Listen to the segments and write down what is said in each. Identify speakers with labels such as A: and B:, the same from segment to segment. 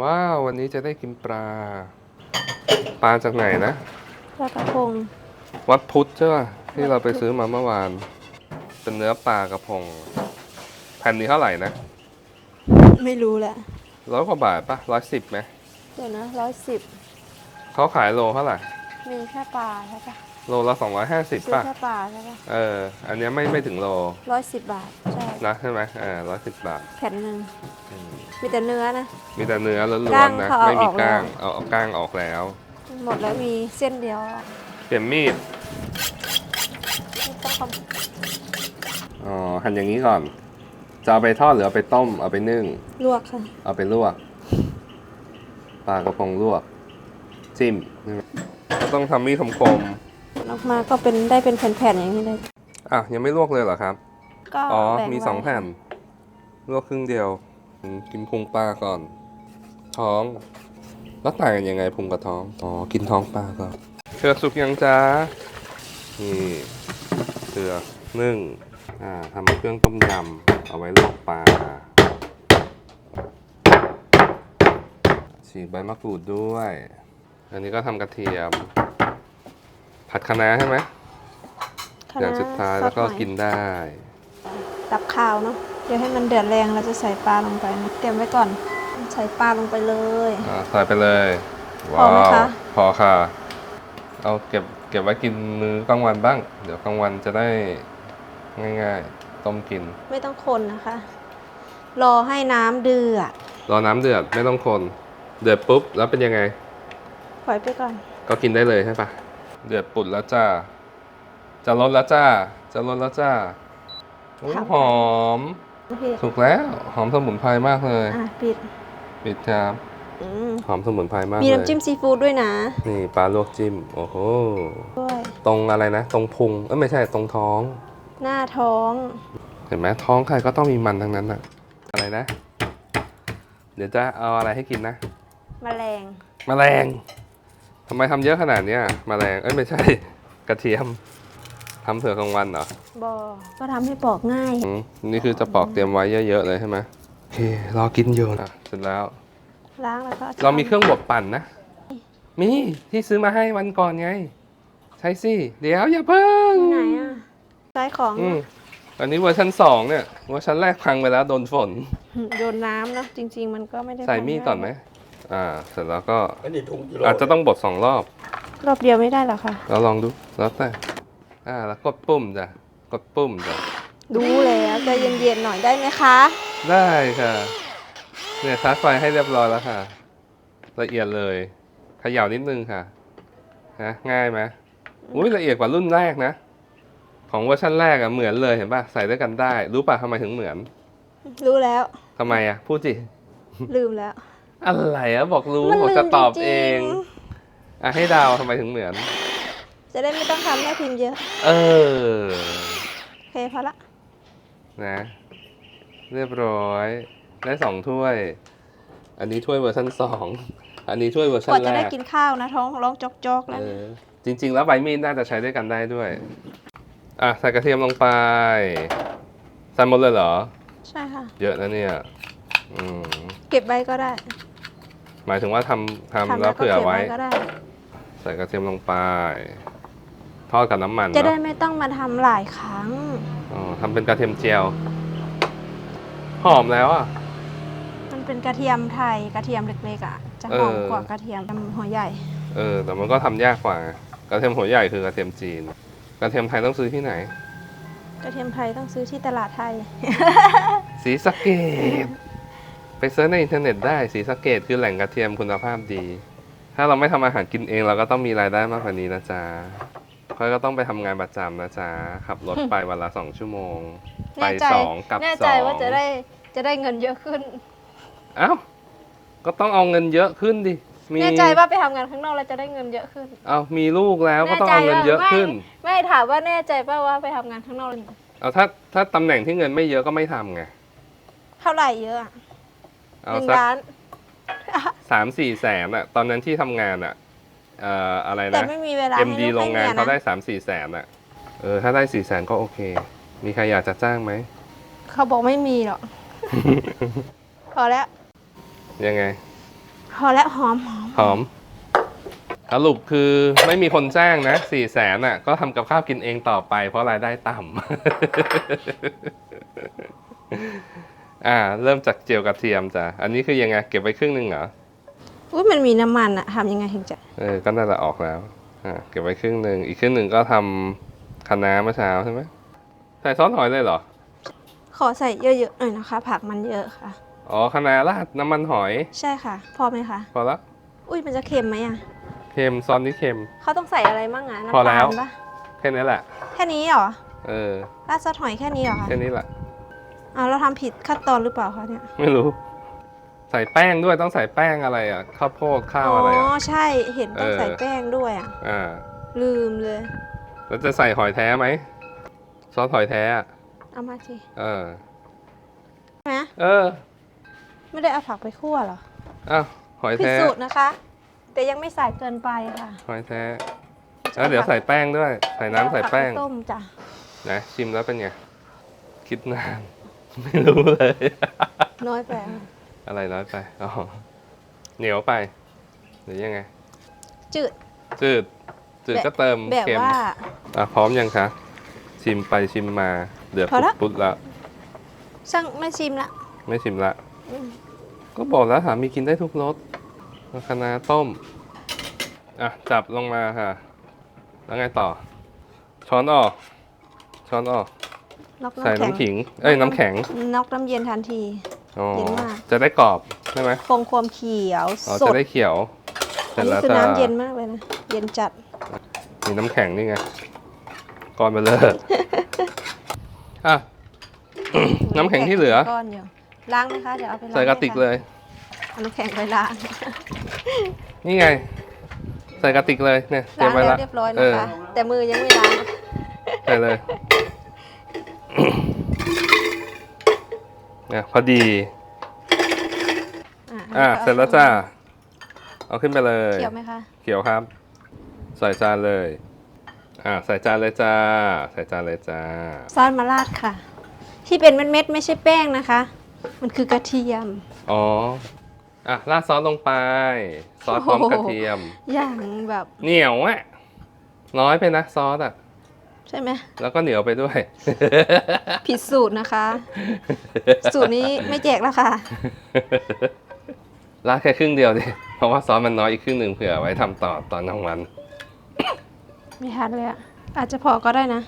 A: ว้าว วันนี้จะได้กินปลา ปลาจากไหนนะ
B: ปลากระพง
A: วัดพุทธใช่ป่ะที่เราไปซื้อมาเมื่อวาน เป็นเนื้อปลากระพงแผ่นนี้เท่าไหร่นะ
B: ไม่รู้แหละ
A: ร้อยกว่าบาทปะร้อยสิบไหม
B: เดี๋ยวนะร้อยสิบ
A: เขาขายโลเท่าไหร่
B: มีแค่ปลาใช่ปะ
A: โลละสองร้อยห้าสิบ
B: ซื้อ
A: ป่ะ
B: แค่ปลาใช่ปะ
A: เออ อันเนี้ยไม่ไม่ถึงโล
B: ร้อยสิบบาทใช่
A: นะใช่ไหมอ่าร้อยสิบบาท
B: แผ่นหนึ่งมีแต่เนื้อนะ
A: มีแต่เนื้อล้
B: ก
A: ว
B: ล้านง
A: ๆนะ
B: เขาเอา
A: ไม่มี
B: ออก
A: กล้าง
B: แล้ว
A: เอาเอากล้างออกแล้ว
B: หมดแล้วมีเส้นเดียว
A: เปลี่ยนมีด
B: ไม่ต้องท
A: อ๋อ หั่นอย่างนี้ก่อน จะเอาไปทอดหรือเอาไปต้ม เอาไปนึ่งำ
B: ลวกค่ะ
A: เอาไปลวก ปลากระพงลวก จิ้มใช่ไหมก็ต้องทำมีดคม
B: ออกมาก็เป็นได้เป็นแผ่นๆอย่างนี้เลย
A: ๆอะยังไม่ลวกเลยเหรอครับ
B: ก็
A: อ๋อ
B: แบ่ง
A: มี
B: ไว้
A: สองแผ่นลวกครึ่งเดียวอืมกินพุงปลาก่อน ท้อง แล้วต่างกันยังไงพุงกับท้อง อ๋อ กินท้องปลาก่อนเชือกสุกยังจ้า นี่เชือกนึ่ง อ่าทำเครื่องต้มยำเอาไว้ลวกปลา ฉีกใบมะกรูดด้วย อันนี้ก็ทำกระเทียม ผัดคะน้าใช่ไหม
B: คะ
A: อย่าง
B: น้
A: สุดท้ายแล้วก็
B: ซอสหอย
A: กินได้
B: ตับข้าวเนาะเดี๋ยวให้มันเดือดแรงเราจะใส่ปลาลงไปนะเตรียมไว้ก่อน ใส่ปลาลงไปเลย
A: อ่าใส่ไปเลย
B: พอไหมคะ
A: พอค่ะ เอาเก็บเก็บไว้กินมื้อกลางวันบ้าง เดี๋ยวกลางวันจะได้ง่ายๆ ต้มกิน
B: ไม่ต้องคนนะคะ รอให้น้ำเดือด
A: รอน้ำเดือดไม่ต้องคน เดือดปุ๊บแล้วเป็นยังไง
B: ปล่อยไปก่อน
A: ก็กินได้เลยใช่ปะเดือดปุดแล้วจ้า จะลดแล้วจ้า จะลดแล้วจ้า อุ๊ย
B: ครับ
A: หอม
B: พี่
A: ถูกแล้ว หอมสมุนไพรมากเลย
B: อะปิด
A: ปิดครับ
B: อืม
A: หอมสมุนไพรมาก
B: มี
A: เลย
B: น้ำจิ้มซีฟู้ดด้วยนะ
A: นี่ปลาลวกจิ้ม โอ้โห
B: ด้วย
A: ตรงอะไรนะ ตรงพุง เอ้ยไม่ใช่ตรงท้อง
B: หน้าท้อง
A: เห็นไหมท้องใครก็ต้องมีมันทั้งนั้นอะอะไรนะ เดี๋ยวจะเอาอะไรให้กินนะ
B: แมลง
A: แมลงทำไมทำเยอะขนาดเนี้ยแมลง เอ้ยไม่ใช่ กระเทียม ทำเผื่อกลางวันเหรอ
B: บอก็ทำให้ปอกง่าย
A: อืมนี่คือจะปอกเตรียมไว้เยอะๆเลยใช่ไหมโอเครอกินอยู่อะเสร็จแล้ว
B: ล้างแล้วก็
A: เรามีเครื่องบดปั่นนะ มีที่ซื้อมาให้วันก่อนไง ใช่สิ เดี๋ยวอย่าเพิ่ง
B: ที่ไหนอะซ้ายของ
A: อืมอันนี้เวอร์ชันสองเนี่ยเวอร์ชันแรกพังไปแล้วโดนฝน
B: โยนน้ำเนอะจริง ๆ มันก็ไม่ได้
A: ใส่มีด
B: ทำ
A: ก่อนไหมอ่า เสร็จแล้วก็
C: อันนี้ถุงกิโล
A: อาจจะต้องบดสองรอบ
B: รอบเดียวไม่ได้หรอคะ
A: เราลองดูแล้วแต่ อ่าแล้วกดปุ่มจ้ะกดปุ่มจ้ะ
B: ดูแล้วใจเย็นๆหน่อยได้ไหมคะ
A: ได้ค่ะ เนี่ยชาร์จไฟให้เรียบร้อยแล้วค่ะ ละเอียดเลยเขย่านิดนึงค่ะนะง่ายไหมอุ้ยละเอียดกว่ารุ่นแรกนะ ของเวอร์ชันแรกอะเหมือนเลยเห็นป่ะใส่ด้วยกันได้ รู้ป่ะทำไมถึงเหมือน
B: รู้แล้ว
A: ทำไมอะพูดจิ
B: ลืมแล้ว
A: อะไรอะบอกรู้
B: มัน
A: บอก
B: ลื
A: จะ
B: ม
A: ตอบ
B: จริงๆ
A: เองอะให้ดาวทำไมถึงเหมือน
B: จะได้ไม่ต้องทำแม่พิมพ์เยอะ
A: เออ
B: โอเคพอละ
A: นะ เรียบร้อย ได้สองถ้วย อันนี้ถ้วยเวอร์ชันสอง อันนี้ถ้วยเวอร์ชั
B: ก
A: น
B: ว่า
A: แร
B: จะได้
A: ก
B: กินข้าวนะท้องร้องจอกๆแล้ว
A: เออจริง ๆ แล้วใบมีดน่าจะใช้ด้วยกันได้ด้วย อะ ใส่กระเทียมลงไป ใส่หมดเลยเหรอ
B: ใช่ค่ะ
A: เยอะนะเนี่ย อืม
B: เก็บไว้ก็ได้
A: หมายถึงว่าทำทำ
B: ทำ
A: แล้ว
B: ก็
A: เผื่อ
B: เก็บ
A: ไว้
B: ไว้ ก็ได้
A: ใส่กระเทียมลงไป ทอดกับน้ำมัน
B: จะได้
A: เนาะ
B: ไม่ต้องมาทำหลายครั้ง
A: อ๋อทำเป็นกระเทียมเจียว หอมแล้วอะ
B: มันเป็นกระเทียมไทยกระเทียมเล็กๆอะ จะหอม
A: เออ
B: กว่ากระเทียมหัวใหญ่
A: เออ แต่มันก็ทำยากกว่าไงกระเทียมหัวใหญ่คือกระเทียมจีน กระเทียมไทยต้องซื้อที่ไหน
B: กระเทียมไทยต้องซื้อที่ตลาดไทย
A: สีสะเกต ไปเซิร์ชในอินเทอร์เน็ตได้สีสะเกตคือแหล่งกระเทียมคุณภาพดี ถ้าเราไม่ทำอาหารกินเองเราก็ต้องมีรายได้มากกว่านี้นะจ๊ะค่ อยก็ต้องไปทำงานประจำนะจ๊ะ ขับรถไปวันละสองชั่วโมง ไป
B: แน่ใจ
A: สองกลับ
B: แน่
A: ส
B: ใจ
A: อง
B: ว่าจะได้จะได้เงินเยอะขึ้น
A: เอ้า ก็ต้องเอาเงินเยอะขึ้นดิ มี
B: แน่ใจว่าไปทำงานข้างนอกแล้วจะได้เงินเยอะขึ้น
A: เอามีลูกแล้วก็ต้องเอาเงินเยอะขึ้น
B: ไม่ไม่ถามว่าแน่ใจป่าว่าไปทำงานข้างนอกแล้ว
A: เอาถ้าถ้าตำแหน่งที่เงินไม่เยอะก็ไม่ทำไง
B: เท่าไหร่เยอะอะ
A: เอา
B: หนึ่ง
A: สัก
B: ล้าน
A: สามสี่แสนอะตอนนั้นที่ทำงานอะ เอ่ออะไร
B: แต่
A: นะ
B: ไม่มีเวลาให้
A: MD
B: ลูก
A: โรงงาน
B: ให้มีย
A: เขาได้
B: นะ
A: สามสี่แสนอะเออ ถ้าได้สี่แสนก็โอเค มีใครอยากจะจ้างไหม
B: เขาบอกไม่มีหรอก พอแล้ว
A: ยังไง
B: พอแล้วหอมหอม
A: หอม สรุปคือไม่มีคนจ้างนะสี่แสนอะ ก็ทำกับข้าวกินเองต่อไป เพราะรายได้ต่ำ อ่า เริ่มจากเจียวกระเทียมจ้ะ อันนี้คือยังไง เก็บไว้ครึ่งหนึ่งเหรอ
B: อุ้ยมันมีน้ำมันอะทำยังไงถึงจะ
A: เออก็น่าจะออกแล้วอ่าเก็บไว้ครึ่งหนึ่งอีกครึ่งหนึ่งก็ทำคะน้าเมื่อเช้าใช่ไหมใส่ซอสหอยเลยเหรอ
B: ขอใส่เยอะๆหน่อยนะคะ ผักมันเยอะค่ะ
A: อ๋อคะน้าราดน้ำมันหอย
B: ใช่ค่ะ พอไหมคะ
A: พอละ
B: อุ้ยมันจะเค็มไหมอะ
A: เค็มซอสนี้เค็ม
B: เขาต้องใส่อะไรมั่งอะ
A: พอ
B: น้ำ
A: แล้
B: ตาว ลปะ
A: แค่นี้แหละ
B: แค่นี้เหรอ
A: เออ
B: ราดซอสหอยแค่นี้เหรอคะ
A: แค่นี้แหละ
B: เอาเราทำผิดขั้นตอนหรือเปล่าคะเนี่ย
A: ไม่รู้ ใส่แป้งด้วยต้องใส่แป้งอะไรอะข้าวโพดข้าวอะไร
B: อ๋
A: อะ
B: อใช่เห็นต้อง
A: เออ
B: ใส่แป้งด้วยอะ
A: อ่า
B: ลืมเลย
A: แล้วจะใส่หอยแท้ไหมซอสหอยแท้อะ
B: เอามาสิ
A: เออ
B: ใช่ไหม
A: เออ
B: ไม่ได้เอาผักไปคั่วเหรอ
A: อ้าวหอย
B: ผิด
A: แท้
B: สูตรนะคะ แต่ยังไม่ใส่เกินไปค่ะ
A: หอยแท้แล้วเดี๋ยวใส่แป้งด้วย ใส่น้ำใส่แป้ง
B: เอาผักไปต้มจ้ะ
A: นะชิมแล้วเป็นไง คิดนาน ไม่รู้เลย
B: น้อยไปอะ
A: อะไรน้อยไปอ๋อเหนียวไปหรือยังไง
B: จืด
A: จืด จืดก็เติม
B: แบบ
A: เค็ม
B: ว่า
A: อะพร้อมยังคะชิมไปชิมมา เดือด
B: พอละ
A: ปุ๊บๆแล้ว
B: ช่างไม่ชิมละ
A: ไม่ชิมละ
B: อืม
A: ก็บอกแล้วสามีกินได้ทุกรสคะน้าต้ม อะ จับลงมาค่ะ แล้วไงต่อ ช้อนออก ช้อนออก
B: น็อก
A: ใส่
B: น้ำแข็ง
A: น้ำขิง เอ้ย น้ำแข็ง
B: น็อกน้ำเย็นทันที
A: อ๋อ
B: เย็นมาก
A: จะได้กรอบใช่ไหม
B: คงความเขียว
A: อ๋อ
B: ส
A: จะ
B: ด
A: ได้เขียวเส
B: อั
A: ร็
B: น
A: จ
B: นี้
A: แล้วจะ
B: คือน้ำเย็นมากเลยนะ เย็นจัด
A: มีน้ำแข็งนี่ไงก้อนไปเลยอะ น้ำแข็งที่เหลือ
B: ก้อนอยู่ล้างไหมคะ เดี๋ยวเอาไปล้าง
A: ใส่กระติกเลย
B: เอาน้ำแข็งไปล้าง
A: นี่ไง ใส่กระติกเลยเนี่ยเตรีย
B: ล้ามง
A: ไว้
B: แล้ว
A: ละ
B: เรียบร้อย
A: เอ
B: นะ
A: อ
B: คะ แต่มือยังไม่ล้าง
A: ใส่เลยเนี่ยพอดี อะเสร็จแล้วจ้า เอาขึ้นไปเลย
B: เขียวไหมคะ
A: เขียวครับ ใส่จานเลย อะใส่จานเลยจ้า ใส่จานเลยจ้า
B: ซอสมาราดค่ะ ที่เป็นเม็ดๆไม่ใช่แป้งนะคะ มันคือกระเทียม
A: อ๋อ อะราดซอสลงไป ซอสพร้อม
B: โอ้โห
A: กระเทียม
B: อย่างแบบ
A: เหนียวอะ น้อยไปนะซอสอะ
B: ใช่ไหม
A: แล้วก็เหนียวไปด้วย
B: ผิดสูตรนะคะ สูตรนี้ไม่แจกแล้วค่ะ
A: ราดแค่ครึ่งเดียวดิเพราะว่าซอสมันน้อยอีกครึ่งหนึ่งเผื่อไว้ทำต่อตอนกลางวัน
B: ไม่ทันเลยอะอาจจะพอก็ได้นะ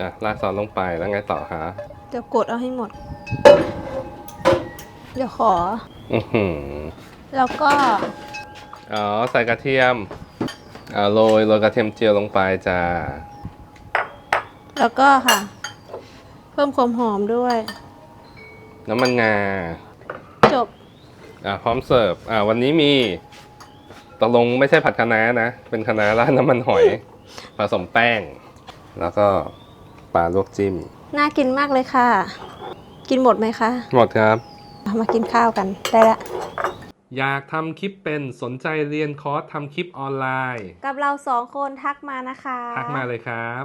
A: อะราดซอสลงไปแล้วไงต่อคะ
B: เดี๋ยวกดเอาให้หมด เดี๋ยวขอ
A: อือหือ
B: แล้วก็
A: อ๋อใส่กระเทียมอ่าโรยโรยกระเทียมเจียวลงไปจ้า
B: แล้วก็ค่ะ เพิ่มความหอมด้วย
A: น้ำมันงา
B: จบ
A: อะพร้อมเสิร์ฟ อ่า วันนี้มีตกลงไม่ใช่ผัดคะน้านะ เป็นคะน้าราดน้ำมันหอย ผสมแป้ง แล้วก็ปลาลวกจิ้ม
B: น่ากินมากเลยค่ะ กินหมดไหมคะ
A: หมดครับ
B: เอามากินข้าวกันได้ละ
A: อยากทำคลิปเป็นสนใจเรียนคอร์สทำคลิปออนไลน์
B: กับเราสองคนทักมานะคะ
A: ทักมาเลยครับ